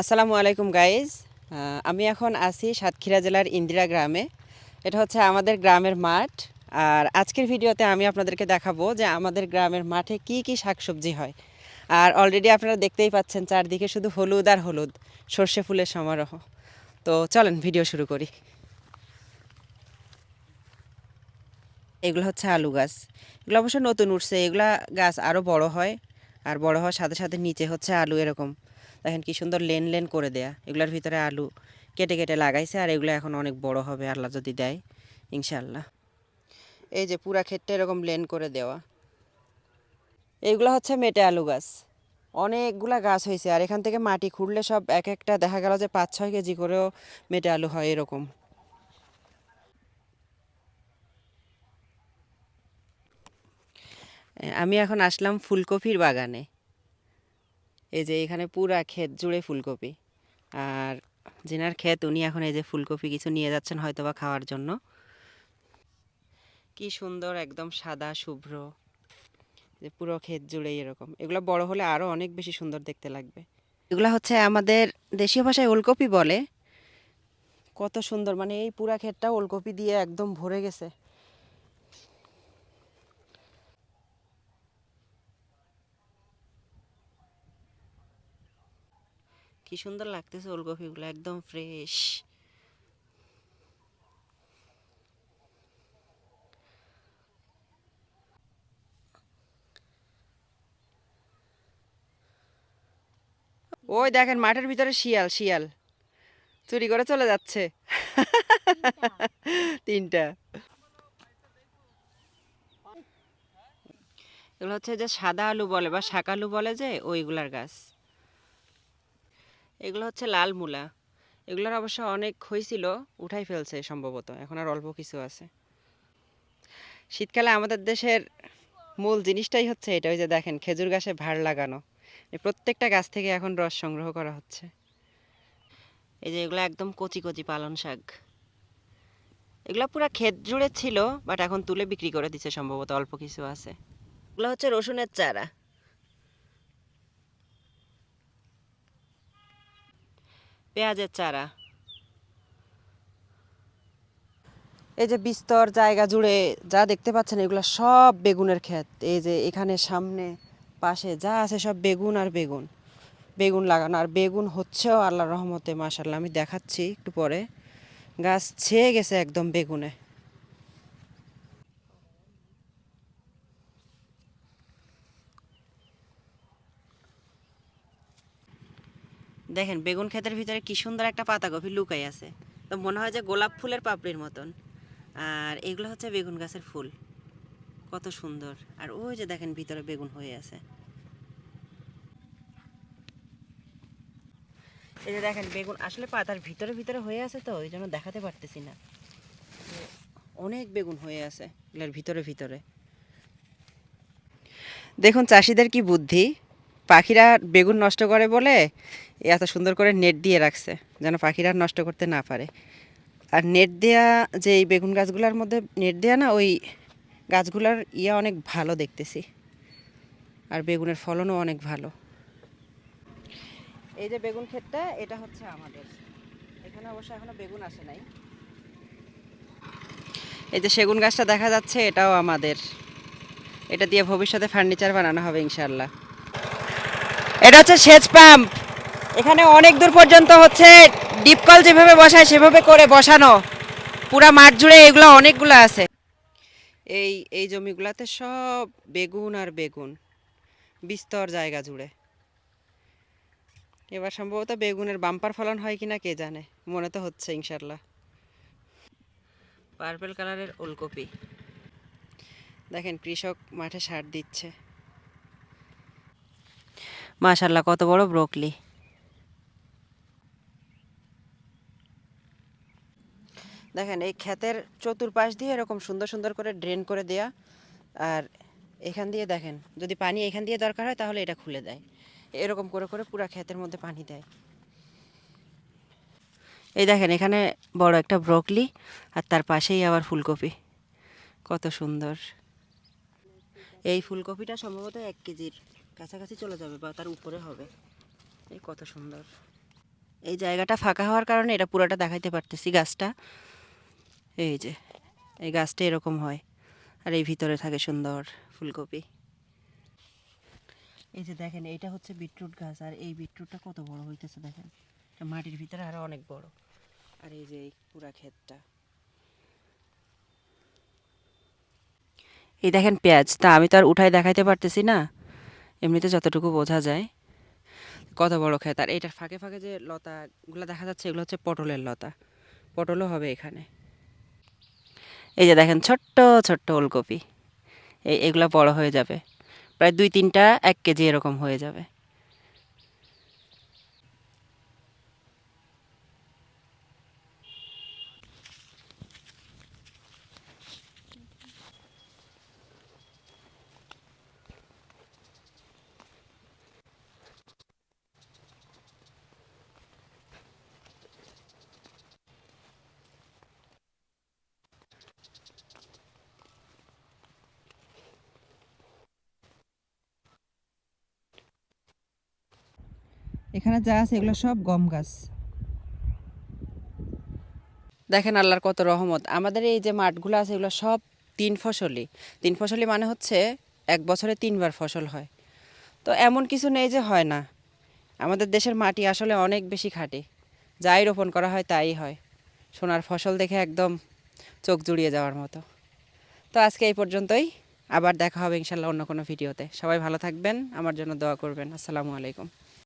আসসালামু আলাইকুম গাইজ আমি এখন আছি সাতক্ষীরা জেলার ইন্দিরা গ্রামে। এটা হচ্ছে আমাদের গ্রামের মাঠ। আর আজকের ভিডিওতে আমি আপনাদেরকে দেখাবো যে আমাদের গ্রামের মাঠে কি কি শাকসবজি হয়। আর অলরেডি আপনারা দেখতেই পাচ্ছেন চারদিকে শুধু হলুদ আর হলুদ, সর্ষে ফুলের সমারোহ। তো চলেন, ভিডিও শুরু করি। এগুলো হচ্ছে আলু গাছ। এগুলো অবশ্য নতুন উঠছে। এগুলা গাছ আরও বড় হয়। আর বড় হওয়ার সাথে সাথে নিচে হচ্ছে আলু এরকম। দেখেন কি সুন্দর লেন লেন করে দেয়া। এগুলোর ভিতরে আলু কেটে কেটে লাগাইছে আর এগুলো এখন অনেক বড় হবে, আল্লাহ যদি দেয় ইনশাল্লাহ এই যে পুরা ক্ষেতটা এরকম লেন করে দেওয়া। এইগুলো হচ্ছে মেটে আলু গাছ। অনেকগুলা গাছ হয়েছে আর এখান থেকে মাটি খুঁড়লে সব এক একটা দেখা গেল যে পাঁচ ছয় কেজি করেও মেটে আলু হয় এরকম। আমি এখন আসলাম ফুলকপির বাগানে। এই যে এখানে পুরা ক্ষেত জুড়ে ফুলকপি। আর যেনার ক্ষেত, উনি এখন এই যে ফুলকপি কিছু নিয়ে যাচ্ছেন হয়তো বা খাওয়ার জন্য। কি সুন্দর, একদম সাদা, শুভ্র। যে পুরো ক্ষেত জুড়ে এরকম। এগুলো বড় হলে আরও অনেক বেশি সুন্দর দেখতে লাগবে। এগুলো হচ্ছে আমাদের দেশীয় ভাষায় ওলকপি বলে। কত সুন্দর মানে এই পুরা ক্ষেতটা ওলকপি দিয়ে একদম ভরে গেছে। কি সুন্দর লাগতেছে ওলকপিগুলো একদম ফ্রেশ ওই দেখেন মাঠের ভিতরে শিয়াল শিয়াল। চুরি করে চলে যাচ্ছে। তিনটা। এগুলো হচ্ছে যে সাদা আলু বলে বা শাক আলু বলে যে ওইগুলার গাছ। এগুলো হচ্ছে লাল মূলা। এগুলোর অবশ্য অনেক হয়েছিল উঠাই ফেলছে সম্ভবত, এখন আর অল্প কিছু আছে। শীতকালে আমাদের দেশের মূল জিনিসটাই হচ্ছে এটা, ওই যে দেখেন খেজুর গাছে ভাড় লাগানো। প্রত্যেকটা গাছ থেকে এখন রস সংগ্রহ করা হচ্ছে। এই যে এগুলো একদম কচি কচি পালন শাক। এগুলো পুরো ক্ষেত জুড়ে ছিল, বাট এখন তুলে বিক্রি করে দিচ্ছে সম্ভবত, অল্প কিছু আছে। এগুলো হচ্ছে রসুনের চারা। পেঁয়াজের চারা। এই যে বিস্তর জায়গা জুড়ে যা দেখতে পাচ্ছেন, এগুলো সব বেগুনের ক্ষেত। এই যে এখানে সামনে পাশে যা আছে সব বেগুন আর বেগুন। বেগুন লাগানো। আর বেগুন হচ্ছেও আল্লাহ রহমতে মাসাল্লাহ আমি দেখাচ্ছি একটু পরে। গাছ ছেয়ে গেছে একদম বেগুনে। দেখেন, বেগুন ক্ষেতের ভিতরে কি সুন্দর একটা পাতাকপি লুকাই আছে। তো মনে হয় যে গোলাপ ফুলের পাপড়ির মতন। আর এগুলো হচ্ছে বেগুন গাছের ফুল। কত সুন্দর। আর ওই যে দেখেন, ভিতরে বেগুন হয়ে আছে। এই যে দেখেন, বেগুন আসলে পাতার ভিতরে ভিতরে হয়ে আছে তো, ওই জন্য দেখাতে পারতেছি না। অনেক বেগুন হয়ে আছে, এগুলোর ভিতরে ভিতরে। দেখুন, চাষিদের কি বুদ্ধি? পাখিরা বেগুন নষ্ট করে বলে এত সুন্দর করে নেট দিয়ে রাখছে, যেন পাখিরা নষ্ট করতে না পারে। আর নেট দেয়া যে এই বেগুন গাছগুলোর মধ্যে নেট দেয়া না, ওই গাছগুলোর ইয়া অনেক ভালো দেখতেছি। আর বেগুনের ফলনও অনেক ভালো। এই যে বেগুন ক্ষেতটা, এটা হচ্ছে আমাদের। এখানে অবশ্য এখনও বেগুন আসে নাই। এই যে সেগুন গাছটা দেখা যাচ্ছে, এটাও আমাদের। এটা দিয়ে ভবিষ্যতে ফার্নিচার বানানো হবে ইনশাল্লাহ এটা হচ্ছে সেচ পাম্প। এখানে অনেক দূর পর্যন্ত হচ্ছে ডিপকল যেভাবে বসায় সেভাবে করে বসানো। পুরা মাঠ জুড়ে এগুলো অনেকগুলো আছে। এই এই জমিগুলোতে সব বেগুন আর বেগুন। বিস্তর জায়গা জুড়ে। এবার সম্ভবত বেগুনের বাম্পার ফলন হয় কিনা কে জানে? মনে তো হচ্ছে ইনশাল্লাহ পার্পল কালারের ওলকপি। দেখেন কৃষক মাঠে সার দিচ্ছে। মাশাল্লাহ কত বড় ব্রোকলি। দেখেন এই ক্ষেতের চতুর্পাশ দিয়ে এরকম সুন্দর সুন্দর করে ড্রেন করে দেয়া আর এখান দিয়ে দেখেন যদি পানি এখান দিয়ে দরকার হয় তাহলে এটা খুলে দেয়। এরকম করে করে পুরা ক্ষেতের মধ্যে পানি দেয়। এই দেখেন এখানে বড় একটা ব্রোকলি আর তার পাশেই আবার ফুলকপি। কত সুন্দর। এই ফুলকপিটা সম্ভবত এক কেজির। কাছাকাছি চলে যাবে বা তার উপরে হবে। এই কত সুন্দর। এই জায়গাটা ফাঁকা হওয়ার কারণে এটা পুরোটা দেখাইতে পারতেছি গাছটা। এই যে, এই গাছটা এরকম হয় আর এই ভিতরে থাকে সুন্দর ফুলকপি। এই যে দেখেন, এইটা হচ্ছে বিটরুট গাছ আর এই বিটরুটটা কত বড় হইতেছে দেখেন। এটা মাটির ভিতরে আরও অনেক বড়। আর এই যে এই পুরা ক্ষেতটা। এই দেখেন পেঁয়াজ, তা আমি তো আর উঠাই দেখাইতে পারতেছি না। এমনিতে যতটুকু বোঝা যায়, কত বড় ক্ষেত আর এইটার ফাঁকে ফাঁকে যে লতাগুলো দেখা যাচ্ছে, এগুলো হচ্ছে পটলের লতা। পটলও হবে এখানে। এই যে দেখেন, ছোট্ট ছোট্ট ওলকপি। এই, এগুলো বড় হয়ে যাবে। প্রায় দুই তিনটা এক কেজি এরকম হয়ে যাবে। এখানে যা আছে এগুলো সব গম গাছ। দেখেন আল্লাহর কত রহমত। আমাদের এই যে মাঠগুলো আছে এগুলো সব তিন ফসলি। তিন ফসলি মানে হচ্ছে এক বছরে তিনবার ফসল হয়। তো এমন কিছু নেই যে হয় না। আমাদের দেশের মাটি আসলে অনেক বেশি খাটে। যাই রোপণ করা হয় তাই হয়। সোনার ফসল দেখে একদম চোখ জুড়িয়ে যাওয়ার মতো। তো আজকে এই পর্যন্তই। আবার দেখা হবে ইনশাল্লাহ অন্য কোনো ভিডিওতে। সবাই ভালো থাকবেন, আমার জন্য দোয়া করবেন। আসসালামু আলাইকুম।